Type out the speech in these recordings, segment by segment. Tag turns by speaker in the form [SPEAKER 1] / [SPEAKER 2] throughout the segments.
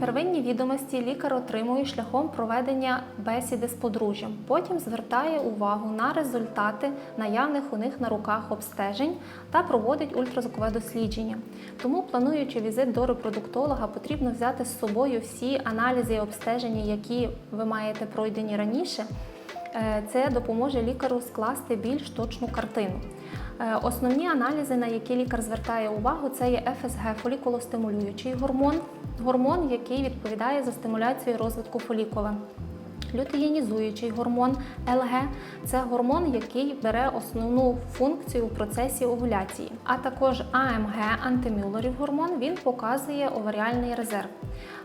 [SPEAKER 1] Первинні відомості лікар отримує шляхом проведення бесіди з подружжям. Потім звертає увагу на результати наявних у них на руках обстежень та проводить ультразвукове дослідження. Тому, плануючи візит до репродуктолога, потрібно взяти з собою всі аналізи і обстеження, які ви маєте пройдені раніше. Е, Це допоможе лікару скласти більш точну картину. Е, Основні аналізи, на які лікар звертає увагу, це є ФСГ фолікулостимулюючий гормон, гормон, який відповідає за стимуляцію розвитку фолікула. Лютеїнізуючий гормон ЛГ це гормон, який бере основну функцію у процесі овуляції. А також АМГ антимюлерів гормон він показує оваріальний резерв.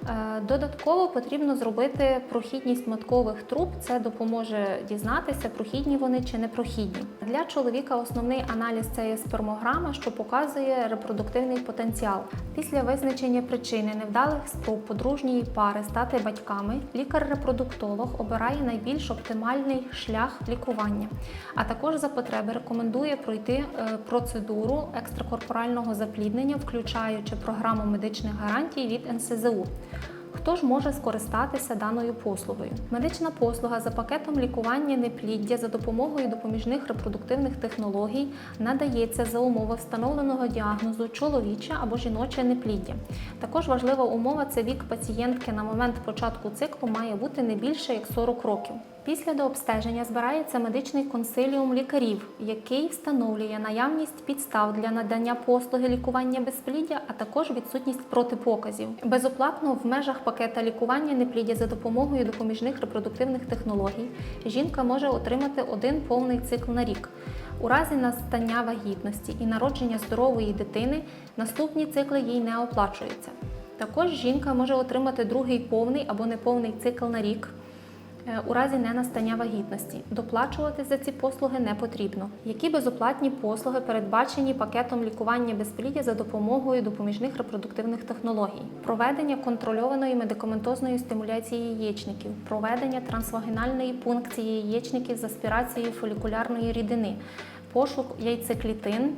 [SPEAKER 1] Е, Додатково потрібно зробити прохідність маткових труб. Це допоможе дізнатися, прохідні вони чи непрохідні. Для чоловіка основний аналіз це є спермограма, що показує репродуктивний потенціал. Після визначення причини невдалих спроб подружньої пари стати батьками, лікар-репродуктолог обирає найбільш оптимальний шлях лікування. А також за потреби рекомендує пройти е, процедуру екстракорпорального запліднення, включаючи програму медичних гарантій від НСЗУ. Хто ж може скористатися даною послугою? Медична послуга за пакетом лікування непліддя за допомогою допоміжних репродуктивних технологій надається за умови встановленого діагнозу чоловіче або жіноче непліддя. Також важлива умова це вік пацієнтки на момент початку циклу має бути не більше як 40 років. Після дообстеження збирається медичний консиліум лікарів, який встановлює наявність підстав для надання послуги лікування безпліддя, а також відсутність протипоказів. Безоплатно в межах пакета лікування непліддя за допомогою допоміжних репродуктивних технологій жінка може отримати один повний цикл на рік. У разі настання вагітності і народження здорової дитини наступні цикли їй не оплачуються. Також жінка може отримати другий повний або неповний цикл на рік. Е, У разі ненастання вагітності доплачувати за ці послуги не потрібно. Які безоплатні послуги передбачені пакетом лікування безпліддя за допомогою допоміжних репродуктивних технологій, проведення контрольованої медикаментозної стимуляції яєчників, проведення трансвагінальної пункції яєчників з аспірацією фолікулярної рідини, пошук яйцеклітин.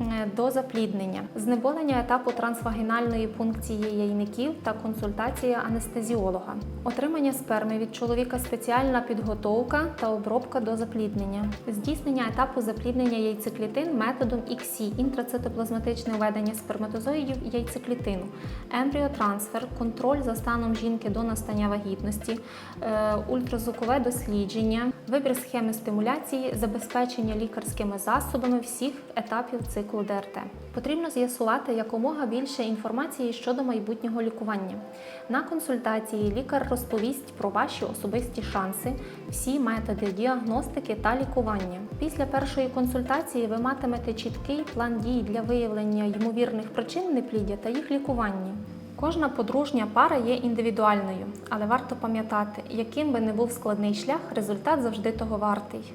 [SPEAKER 1] Е, До запліднення, знеболення етапу трансвагінальної пункції яйників та консультація анестезіолога, отримання сперми від чоловіка, спеціальна підготовка та обробка до запліднення, здійснення етапу запліднення яйцеклітин методом ІКСІ, інтрацитоплазматичне введення сперматозоїдів яйцеклітину, ембріотрансфер, контроль за станом жінки до настання вагітності, е, ультразвукове дослідження, вибір схеми стимуляції, забезпечення лікарськими засобами всіх етапів циклу ДРТ. Потрібно з'ясувати якомога більше інформації щодо майбутнього лікування. На консультації лікар розповість про ваші особисті шанси, всі методи діагностики та лікування. Після першої консультації ви матимете чіткий план дій для виявлення ймовірних причин непліддя та їх лікування. Кожна подружня пара є індивідуальною, але варто пам'ятати, яким би не був складний шлях, результат завжди того вартий.